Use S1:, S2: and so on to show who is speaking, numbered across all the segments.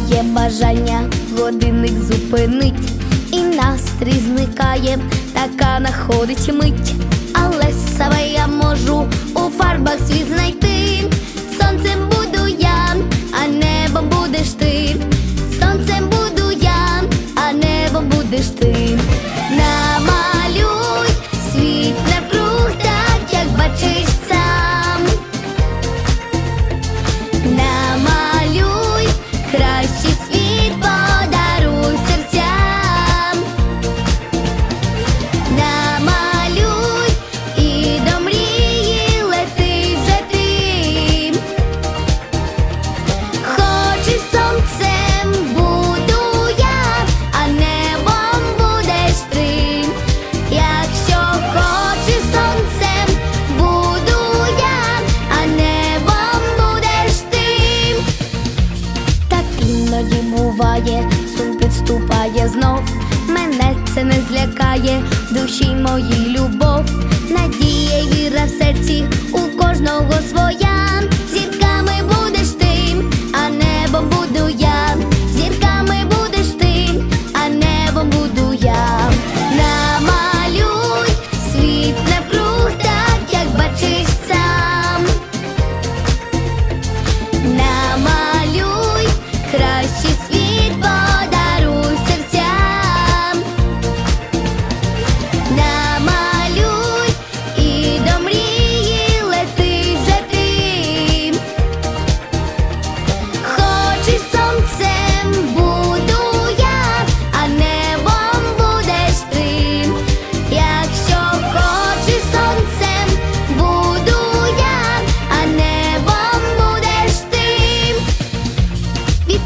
S1: пропадає бажання, годинник зупинить, і настрій зникає, така находить мить, але себе я можу у фарбах свій знайти. душі моїй любов.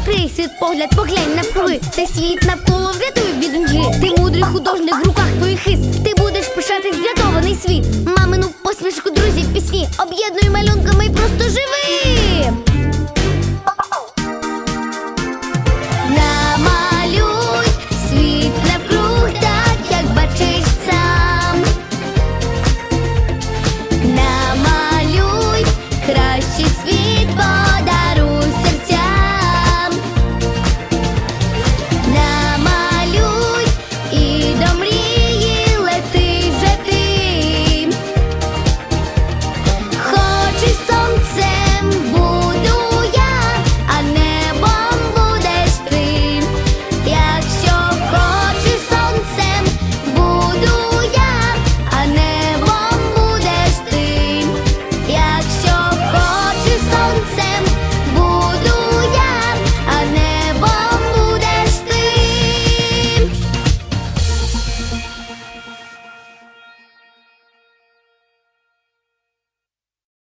S1: відкрий світ погляд, поглянь навкруги. Цей світ навколо врятуй від мжі. Ти мудрий художник в руках твоїх хист. Ти будеш пишати врятований світ.